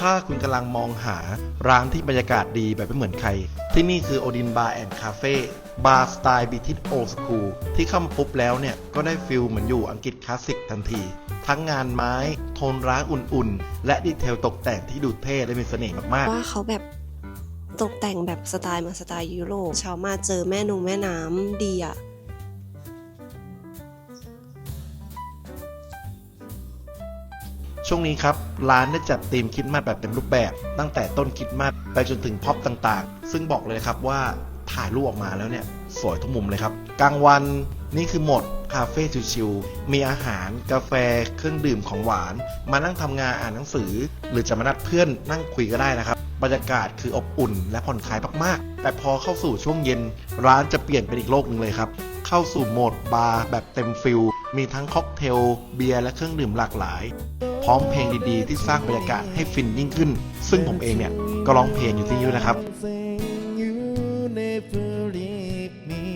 ถ้าคุณกำลังมองหาร้านที่บรรยากาศดีแบบไม่เหมือนใคร ที่นี่คือโอดินบาร์แอนด์คาเฟ่บาร์สไตล์บิทิสโอสคูลที่เข้ามาปุ๊บแล้วเนี่ย ก็ได้ฟิลเหมือนอยู่อังกฤษคลาสสิกทันที ทั้งงานไม้ โทนร้างอุ่นๆ และดีเทลตกแต่งที่ดูเท่และมีเสน่ห์มากๆว่าเขาแบบตกแต่งแบบสไตล์มือนสไตล์ยุโรปช้ามาเจอแม่นงแม่น้ำดีอะ ช่วงนี้ครับ ร้านได้จัดธีมคิดมาแบบเต็มรูปแบบ ตั้งแต่ต้นคิดมาไปจนถึงพ็อปต่างๆ ซึ่งบอกเลยครับว่าถ่ายรูปออกมาแล้วเนี่ยสวยทุกมุมเลยครับ กลางวันนี่คือโหมดคาเฟ่ชิลๆมีอาหาร กาแฟ เครื่องดื่มของหวาน มานั่งทำงานอ่านหนังสือ หรือจะมานัดเพื่อนนั่งคุยก็ได้นะครับ บรรยากาศคืออบอุ่นและผ่อนคลายมากๆ แต่พอเข้าสู่ช่วงเย็น ร้านจะเปลี่ยนเป็นอีกโลกหนึ่งเลยครับ เข้าสู่โหมดบาร์แบบเต็มฟิลมีทั้งค็อกเทล เบียร์และเครื่องดื่มหลากหลาย พร้อมเพลงดีๆ ที่สร้างบรรยากาศให้ฟินยิ่งขึ้น ซึ่งผมเองเนี่ยก็ร้องเพลงอยู่ที่นี่นะครับ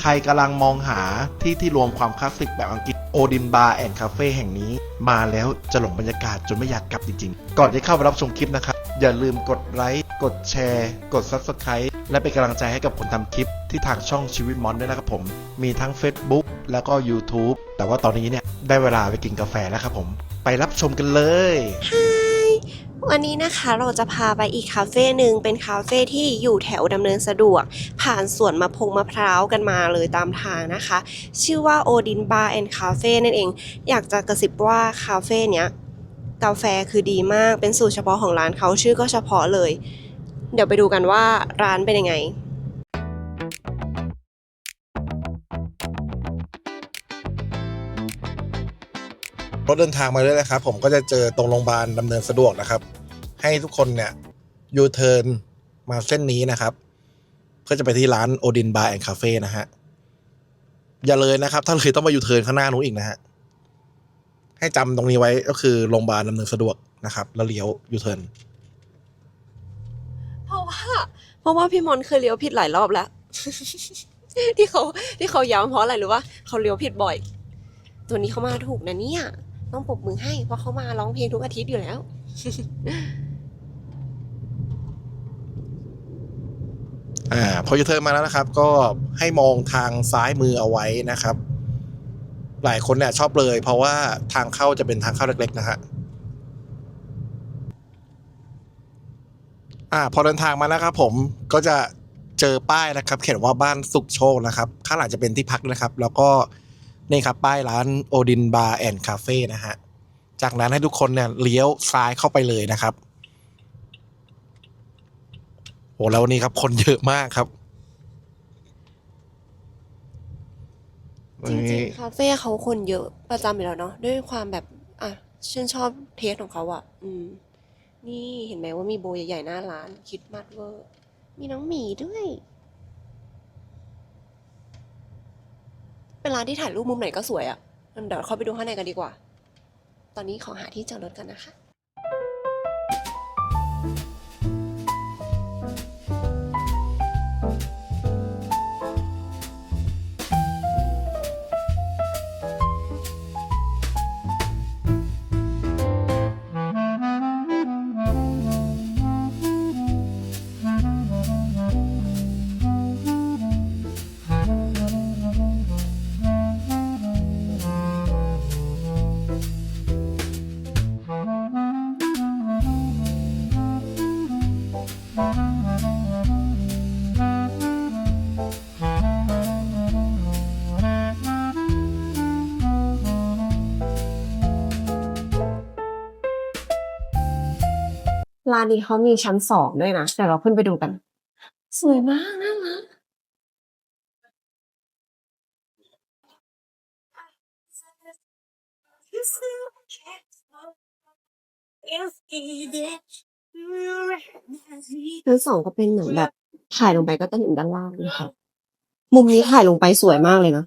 ใครกำลังมองหาที่ที่รวมความคลาสสิกแบบอังกฤษโอดินบาร์แอนด์คาเฟ่แห่งนี้ มาแล้วจะหลงบรรยากาศจนไม่อยากกลับจริงๆ ก่อนที่เข้าไปรับชมคลิปนะครับ อย่าลืมกดไลค์กดแชร์ กด Subscribe และเป็นกำลังใจให้กับคนทำคลิปที่ทางช่องชีวิตมอนด้วยนะครับผม มีทั้ง Facebook แล้วก็ YouTube แต่ว่าตอนนี้เนี่ย ได้เวลาไปกินกาแฟแล้วครับผม ไปรับชมกันเลยฮวันนี้นะคะเราจะพาไปอีกคาเฟ่หนึ่งเป็นคาเฟ่ที่อยู่แถวดำเนินสะดวก ผ่านสวนมะพงมะพร้าวกันมาเลยตามทางนะคะ ชื่อว่าโอดินบาร์แอนด์คาเฟ่นั่นเอง อยากจะกระซิบว่าคาเฟ่เนี้ยกาแฟคือดีมากเป็นสูตรเฉพาะของร้านเขาชื่อก็เฉพาะเลย เดี๋ยวไปดูกันว่าร้านเป็นยังไง รถเดินทางมาเรื่อยๆครับ ผมก็จะเจอตรงโรงพยาบาลดำเนินสะดวกนะครับ ให้ทุกคนเนี่ยยูเทิร์นมาเส้นนี้นะครับ เพื่อจะไปที่ร้านโอดินบาร์แอนด์คาเฟ่นะฮะอย่าเลยนะครับ ถ้าเลยต้องมายูเทิร์นข้างหน้านู้นอีกนะฮะให้จำตรงนี้ไว้ก็คือโรงพยาบาลดำเนินสะดวกนะครับ แล้วเลี้ยวยูเทิร์นเพราะว่าเพราะว่าพี่มอนเคยเลี้ยวผิดหลายรอบแล้ว ที่เขาที่เขาย้ำเพราะอะไรหรือว่าเขาเลี้ยวผิดบ่อย ตัวนี้เขามาถูกนะเนี่ย ต้องปรบมือให้เพราะเขามาร้องเพลงทุกอาทิตย์อยู่แล้ว อ่าพอยูเทิร์นมาแล้วนะครับ ก็ให้มองทางซ้ายมือเอาไว้นะครับ หลายคนเนี่ยชอบเลย เพราะว่าทางเข้าจะเป็นทางเข้าเล็กๆนะฮะอ่าพอเดินทางมาแล้วครับ ผมก็จะเจอป้ายนะครับ เขียนว่าบ้านสุขโชคนะครับ ข้างหลังจะเป็นที่พักนะครับ แล้วก็ นี่ครับป้ายร้านโอดินบาร์แอนด์คาเฟ่นะฮะ จากนั้นให้ทุกคนเนี่ยเลี้ยวซ้ายเข้าไปเลยนะครับโอ้แล้ววันนี้ครับคนเยอะมากครับ จริงๆคาเฟ่เขาคนเยอะประจำอยู่แล้วเนาะด้วยความแบบ อะชื่นชอบเทสของเขาอะ อืม นี่เห็นไหมว่ามีโบใหญ่ๆหน้าร้านคิดมัดเวอร์ มีน้องหมีด้วย เป็นร้านที่ถ่ายรูปมุมไหนก็สวยอะ่ะเดี๋ยวเข้าไปดูข้างในกันดีกว่า ตอนนี้ขอหาที่จอดรถกันนะคะ ร้านนี้เขามีชั้นสองด้วยนะเดี๋ยวเราขึ้นไปดูกัน สวยมากน่ารักชั้นสองก็เป็นเหมือนแบบถ่ายลงไปก็จะเห็นด้านล่างนะคะมุมนี้ถ่ายลงไปสวยมากเลยนะ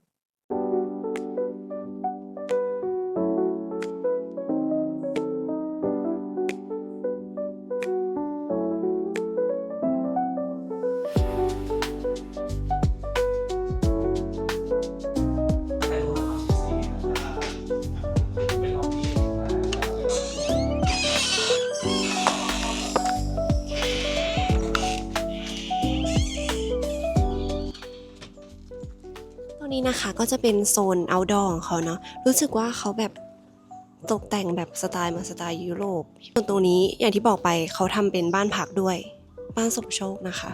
นี้นะคะก็จะเป็นโซน outdoor ของเขาเนาะรู้สึกว่าเขาแบบตกแต่งแบบสไตล์มาสไตล์ยุโรปส่วนตรงนี้อย่างที่บอกไปเขาทำเป็นบ้านพักด้วย บ้านสมโชคนะคะ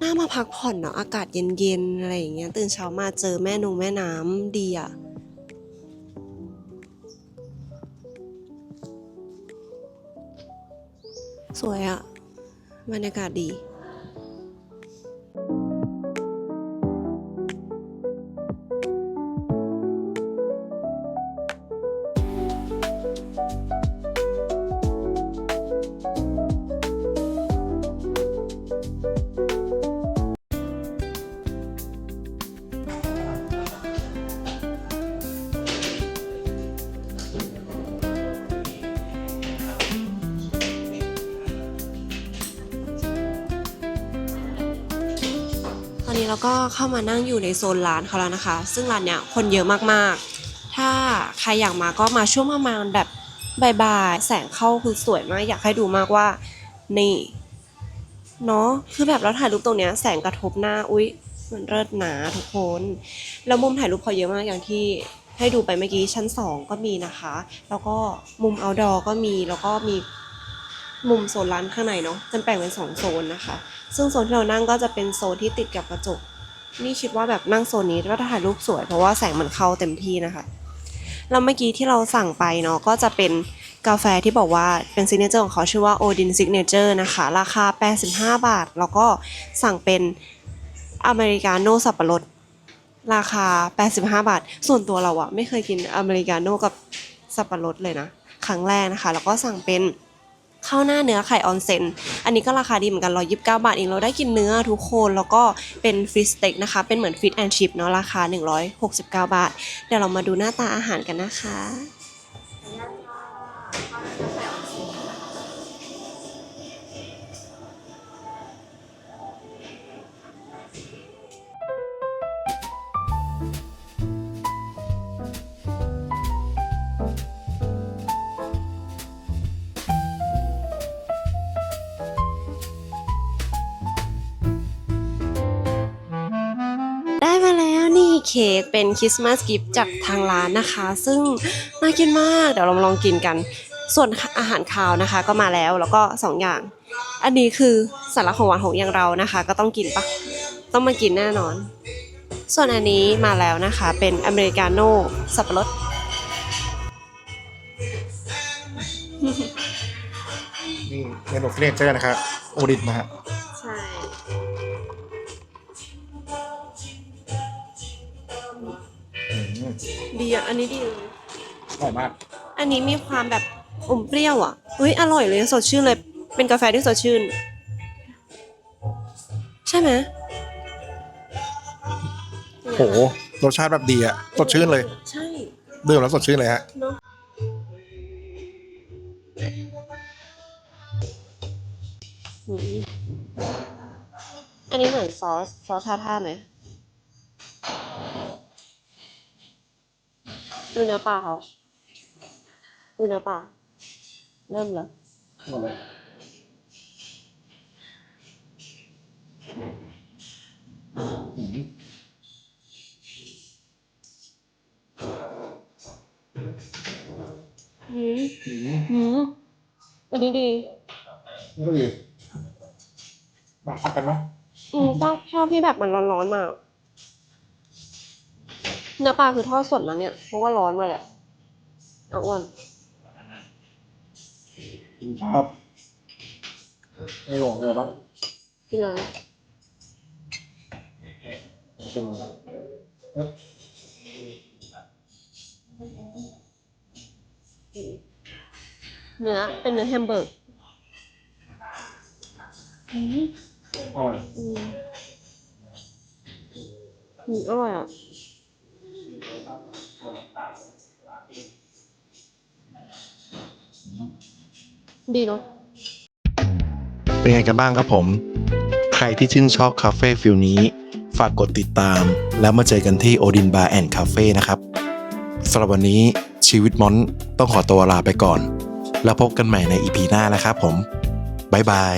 น่ามาพักผ่อนเนาะอากาศเย็นๆอะไรอย่างเงี้ยตื่นเช้ามาเจอแม่นงแม่น้ำดีอะสวยอะบรรยากาศดี นี้เราก็เข้ามานั่งอยู่ในโซนร้านเขาแล้วนะคะ ซึ่งร้านเนี้ยคนเยอะมากๆ ถ้าใครอยากมาก็มาช่วงประมาณแบบบ่ายๆแสงเข้าคือสวยมากอยากให้ดูมากว่านี่เนาะคือแบบเราถ่ายรูปตรงเนี้ยแสงกระทบหน้าอุ๊ยมันเลิศหนาทุกคนแล้วมุมถ่ายรูปเขาเยอะมากอย่างที่ให้ดูไปเมื่อกี้ชั้นสองก็มีนะคะ แล้วก็มุม outdoor ก็มีแล้วก็มี มุมโซนร้านข้างในเนาะจะแบ่งเป็นสองโซนนะคะ ซึ่งโซนที่เรานั่งก็จะเป็นโซนที่ติดกับกระจก นี่คิดว่าแบบนั่งโซนนี้ก็ถ่ายรูปสวยเพราะว่าแสงมันเข้าเต็มที่นะคะแล้วเมื่อกี้ที่เราสั่งไปเนาะก็จะเป็นกาแฟที่บอกว่าเป็นซิกเนเจอร์ของเขาชื่อว่า Odin Signature นะคะ ราคา 85 บาท แล้วก็สั่งเป็นอเมริกาโน่สับปะรดราคา 85 บาท ส่วนตัวเราอะไม่เคยกินอเมริกาโน่กับสับปะรดเลยนะ ครั้งแรกนะคะ แล้วก็สั่งเป็น ข้าวหน้าเนื้อไข่ออนเซนอันนี้ก็ราคาดีเหมือนกันร้อยิบเก้าบาทเองเราได้กินเนื้อทุกคนแล้วก็เป็นฟิสเต็กนะคะ เป็นเหมือนฟิตแอนชิพเนาะราคา 169 บาท เดี๋ยวเรามาดูหน้าตาอาหารกันนะคะ เค้กเป็นคริสต์มาสกิฟต์จากทางร้านนะคะ ซึ่งน่ากินมาก เดี๋ยวเราลองกินกัน ส่วนอาหารคาวนะคะก็มาแล้วแล้วก็สองอย่าง อันนี้คือสาระของหวานของอย่างเรานะคะ ก็ต้องกินปะต้องมากินแน่นอน ส่วนอันนี้มาแล้วนะคะเป็นอเมริกาโน่สับปะรดนี่เมนูซิกเนเจอร์นะครับโอดินนะฮะ อร่อยมากอันนี้มีความแบบอมเปรี้ยวอะเฮ้ยอร่อยเลยสดชื่นเลย เป็นกาแฟที่สดชื่น ใช่ไหมโหรสชาติแบบดีอะสดชื่นเลย ใช่ดื่มแล้วสดชื่นเลยฮะเนาะอืมอันนี้เหมือนซอสซอสท่าท่าไหมดูเนื้อปลาเขา ดูเนื้อปลาเริ่มแล้วอืมอืมอันนี้ดีนี่ก็ดีมาพักกันไหมอืมชอบชอบที่แบบมันร้อนๆมากเนื้อปลาคือทอดสดนะเนี่ย เพราะว่าร้อนมาแหละเอาอ้วน ครับไม่หลงเลยบ้างกินเลยเป็นเนื้อเป็นเนื้อแฮมเบอร์กอืมอร่อยอืมอืมอร่อยอะ ดีเนาะเป็นไงกันบ้างครับผม ใครที่ชื่นชอบคาเฟ่ฟิลนี้ ฝากกดติดตาม แล้วมาเจอกันที่โอดินบาร์แอนด์คาเฟ่นะครับสำหรับวันนี้ชีวิตมอนต้องขอตัวลาไปก่อน แล้วพบกันใหม่ในอีพีหน้านะครับผม บ๊ายบาย